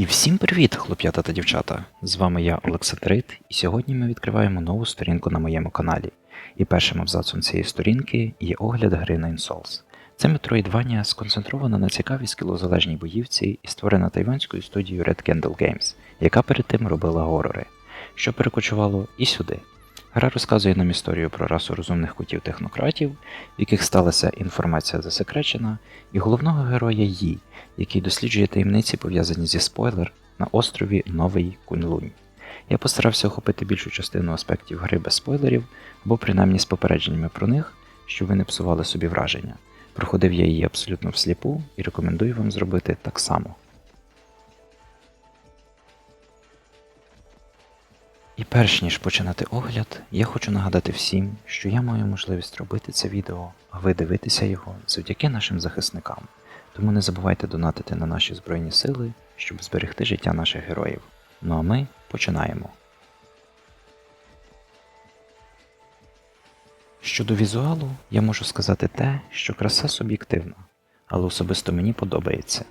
І всім привіт, хлоп'ята та дівчата! З вами я, Олександрит, і сьогодні ми відкриваємо нову сторінку на моєму каналі. І першим абзацом цієї сторінки є огляд гри Nine Souls. Це метроїдвання сконцентрована на цікавій скілозалежній боївці і створена тайванською студією Red Candle Games, яка перед тим робила горори, що перекочувало і сюди. Гра розказує нам історію про расу розумних котів технократів, в яких сталася інформація засекречена, і головного героя Ї, який досліджує таємниці, пов'язані зі спойлер на острові Новий Куньлунь. Я постарався охопити більшу частину аспектів гри без спойлерів, або принаймні з попередженнями про них, щоб ви не псували собі враження. Проходив я її абсолютно всліпу і рекомендую вам зробити так само. І перш ніж починати огляд, я хочу нагадати всім, що я маю можливість робити це відео, а ви дивитеся його завдяки нашим захисникам. Тому не забувайте донатити на наші Збройні Сили, щоб зберегти життя наших героїв. Ну а ми починаємо. Щодо візуалу, я можу сказати те, що краса суб'єктивна, але особисто мені подобається.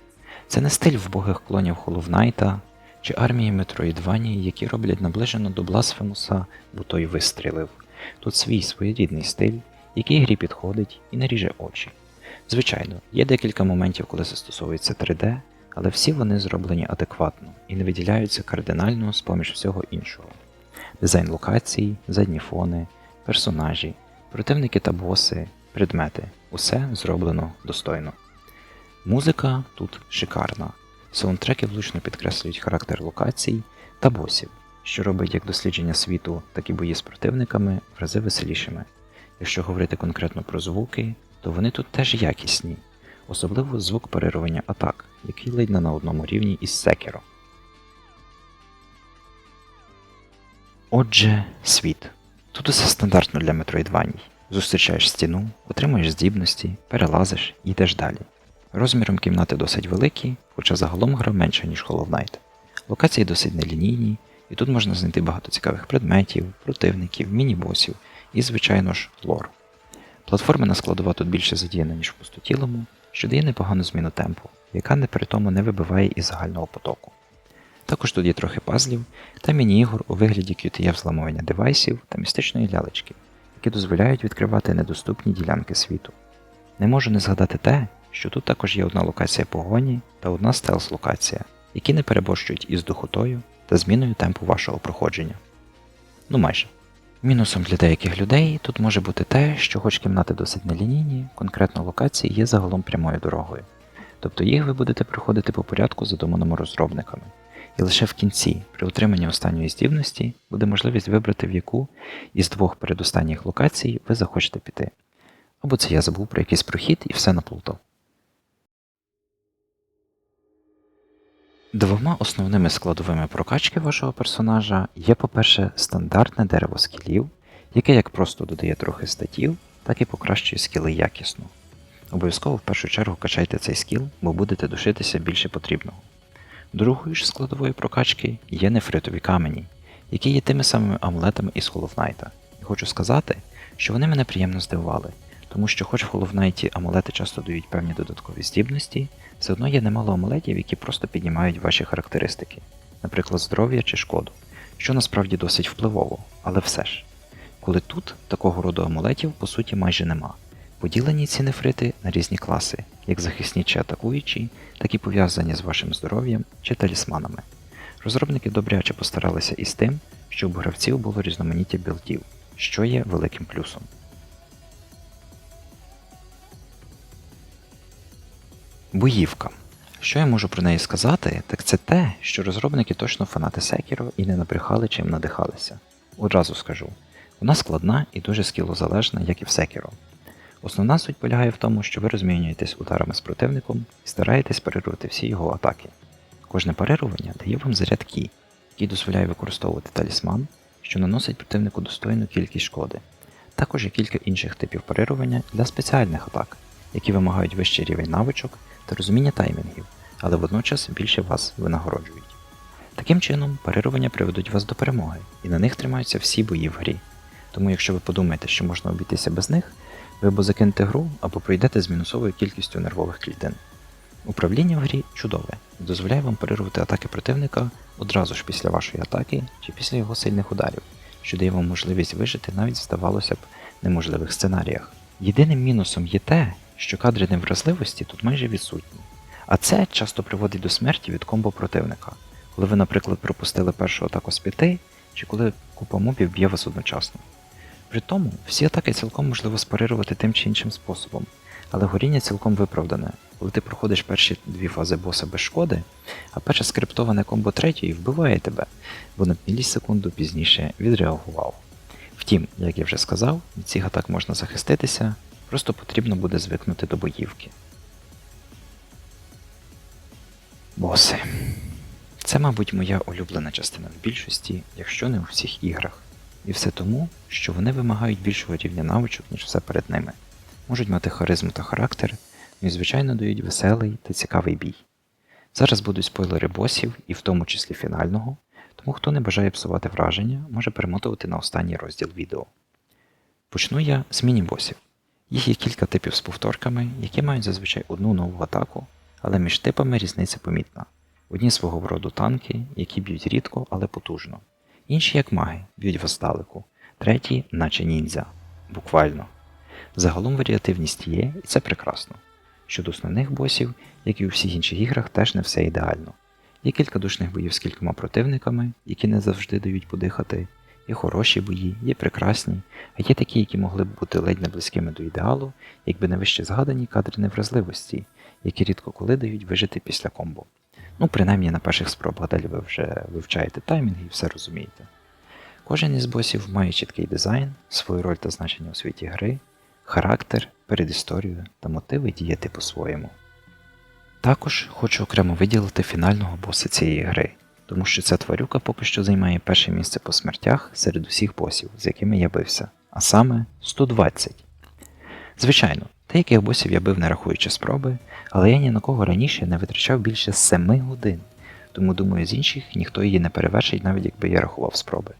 Це не стиль вбогих клонів Knight чи армії Метроїдванії, які роблять наближено до Бласфемуса, бо той вистрілив. Тут свій своєрідний стиль, який грі підходить і не ріже очі. Звичайно, є декілька моментів, коли застосовується 3D, але всі вони зроблені адекватно і не виділяються кардинально з поміж всього іншого. Дизайн локацій, задні фони, персонажі, противники та боси, предмети усе зроблено достойно. Музика тут шикарна. Саундтреки влучно підкреслюють характер локацій та босів, що робить як дослідження світу, так і бої з противниками в рази веселішими. Якщо говорити конкретно про звуки, то вони тут теж якісні, особливо звук парирування атак, який ледь не на одному рівні із Секеро. Отже, світ. Тут усе стандартно для метроїдваній. Зустрічаєш стіну, отримуєш здібності, перелазиш і йдеш далі. Розміром кімнати досить великі, хоча загалом гра менша, ніж Hollow Knight. Локації досить нелінійні, і тут можна знайти багато цікавих предметів, противників, міні-босів і, звичайно ж, лор. Платформена складова тут більше задіяна, ніж в пустотілому, що дає непогану зміну темпу, яка не при тому не вибиває із загального потоку. Також тут є трохи пазлів та міні-ігор у вигляді QTF зламування девайсів та містичної лялечки, які дозволяють відкривати недоступні ділянки світу. Не можу не згадати те, що тут також є одна локація погоні та одна стелс-локація, які не переборщують із духотою та зміною темпу вашого проходження. Ну майже. Мінусом для деяких людей тут може бути те, що хоч кімнати досить нелінійні, конкретно локації є загалом прямою дорогою. Тобто їх ви будете проходити по порядку, задуманому розробниками. І лише в кінці, при отриманні останньої здібності, буде можливість вибрати, в яку із двох передостанніх локацій ви захочете піти. Або це я забув про якийсь прохід і все наплутав. Двома основними складовими прокачки вашого персонажа є, по-перше, стандартне дерево скілів, яке як просто додає трохи статів, так і покращує скіли якісно. Обов'язково в першу чергу качайте цей скіл, бо будете душитися більше потрібного. Другою ж складовою прокачки є нефритові камені, які є тими самими амулетами із Hollow І хочу сказати, що вони мене приємно здивували, тому що, хоч в Hollow амулети часто дають певні додаткові здібності, все одно є немало амулетів, які просто піднімають ваші характеристики, наприклад, здоров'я чи шкоду, що насправді досить впливово, але все ж. Коли тут такого роду амулетів по суті майже нема. Поділені ці нефрити на різні класи, як захисні чи атакуючі, так і пов'язані з вашим здоров'ям чи талісманами. Розробники добряче постаралися із тим, щоб у гравців було різноманіття білдів, що є великим плюсом. Боївка. Що я можу про неї сказати, так це те, що розробники точно фанати Sekiro і не набрехали чим надихалися. Одразу скажу, вона складна і дуже скілозалежна, як і в Sekiro. Основна суть полягає в тому, що ви розмінюєтесь ударами з противником і стараєтесь перервати всі його атаки. Кожне парирування дає вам заряд кі, який дозволяє використовувати талісман, що наносить противнику достойну кількість шкоди. Також є кілька інших типів парирування для спеціальних атак, які вимагають вищий рівень навичок та розуміння таймінгів, але водночас більше вас винагороджують. Таким чином, парирування приведуть вас до перемоги, і на них тримаються всі бої в грі. Тому якщо ви подумаєте, що можна обійтися без них, ви або закинете гру, або пройдете з мінусовою кількістю нервових клітин. Управління в грі чудове і дозволяє вам парирувати атаки противника одразу ж після вашої атаки чи після його сильних ударів, що дає вам можливість вижити навіть здавалося б неможливих сценаріях. Єдиним мінусом є те, що кадри невразливості тут майже відсутні. А це часто приводить до смерті від комбо противника, коли ви, наприклад, пропустили першу атаку з п'яти, чи коли купа мобів б'є вас одночасно. При тому, всі атаки цілком можливо спарирувати тим чи іншим способом, але горіння цілком виправдане, коли ти проходиш перші дві фази боса без шкоди, а перше скриптоване комбо третьої вбиває тебе, бо на мілісекунду пізніше відреагував. Втім, як я вже сказав, від цих атак можна захиститися, просто потрібно буде звикнути до боївки. Боси. Це, мабуть, моя улюблена частина в більшості, якщо не у всіх іграх. І все тому, що вони вимагають більшого рівня навичок, ніж все перед ними. Можуть мати харизму та характер, ну і, звичайно, дають веселий та цікавий бій. Зараз будуть спойлери босів, і в тому числі фінального, тому хто не бажає псувати враження, може перемотувати на останній розділ відео. Почну я з міні-босів. Їх є кілька типів з повторками, які мають зазвичай одну нову атаку, але між типами різниця помітна. Одні свого роду танки, які б'ють рідко, але потужно. Інші, як маги, б'ють вас здалеку, треті, наче ніндзя. Буквально. Загалом варіативність є, і це прекрасно. Щодо основних босів, як і у всіх інших іграх, теж не все ідеально. Є кілька душних боїв з кількома противниками, які не завжди дають подихати, є хороші бої, є прекрасні, а є такі, які могли б бути ледь не близькими до ідеалу, якби не вище згадані кадри невразливості, які рідко коли дають вижити після комбо. Ну, принаймні на перших спробах далі ви вже вивчаєте таймінг і все розумієте. Кожен із босів має чіткий дизайн, свою роль та значення у світі гри, характер, передісторію та мотиви діяти по-своєму. Також хочу окремо виділити фінального боса цієї гри, тому що ця тварюка поки що займає перше місце по смертях серед усіх босів, з якими я бився, а саме 120. Звичайно, деяких босів я бив не рахуючи спроби, але я ні на кого раніше не витрачав більше 7 годин, тому думаю, з інших ніхто її не перевершить, навіть якби я рахував спроби.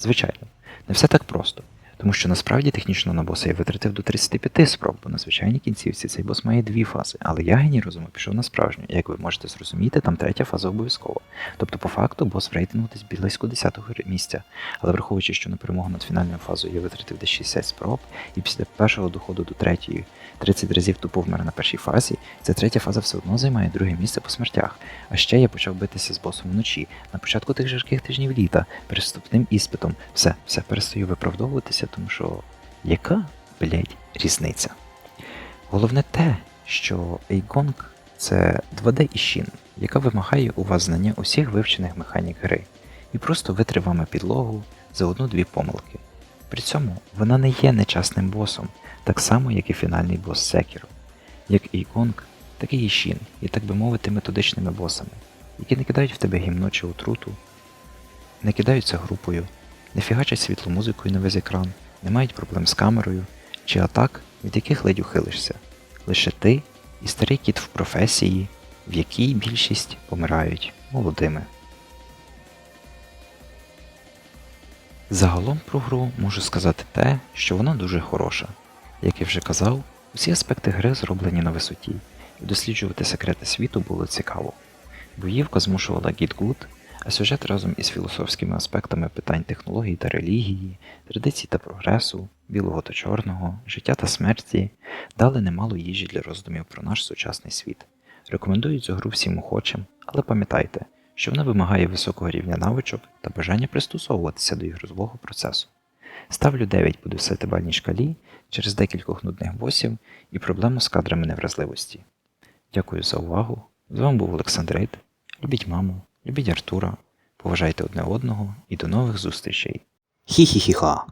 Звичайно, не все так просто, тому що насправді технічно на боса я витратив до 35 спроб, бо на звичайній кінцівці цей бос має дві фази, але я геній розуму пішов на справжню, як ви можете зрозуміти, там третя фаза обов'язкова. Тобто, по факту, бос в рейтингу десь близько 10-го місця. Але враховуючи, що на перемогу над фінальною фазою я витратив десь 60 спроб, і після першого доходу до третьої 30 разів тупо вмер на першій фазі, ця третя фаза все одно займає друге місце по смертях. А ще я почав битися з босом вночі, на початку тих жарких тижнів літа, перед вступним іспитом. Все, все перестаю виправдовуватися, тому що яка, блять, різниця? Головне те, що Ейгонг це 2D іщін, яка вимагає у вас знання усіх вивчених механік гри, і просто витре підлогу за одну-дві помилки. При цьому вона не є нечасним босом, так само, як і фінальний бос Секіро. Як Ейгонг, так і Ішін, є, так би мовити, методичними босами, які не кидають в тебе гімно чи отруту, не кидаються групою, не фігачать світло музикою на весь екран, не мають проблем з камерою чи атак, від яких ледь ухилишся. Лише ти і старий кіт в професії, в якій більшість помирають молодими. Загалом про гру можу сказати те, що вона дуже хороша. Як я вже казав, усі аспекти гри зроблені на висоті, і досліджувати секрети світу було цікаво. Боївка змушувала а сюжет разом із філософськими аспектами питань технологій та релігії, традицій та прогресу, білого та чорного, життя та смерті дали немало їжі для роздумів про наш сучасний світ. Рекомендую цю гру всім охочим, але пам'ятайте, що вона вимагає високого рівня навичок та бажання пристосовуватися до ігрового процесу. Ставлю 9 по 10-бальній шкалі через декількох нудних босів і проблему з кадрами невразливості. Дякую за увагу. З вами був Олександр Рейд. Любіть маму, любіть Артура, поважайте одне одного і до нових зустрічей. Хі-хі-хі-ха.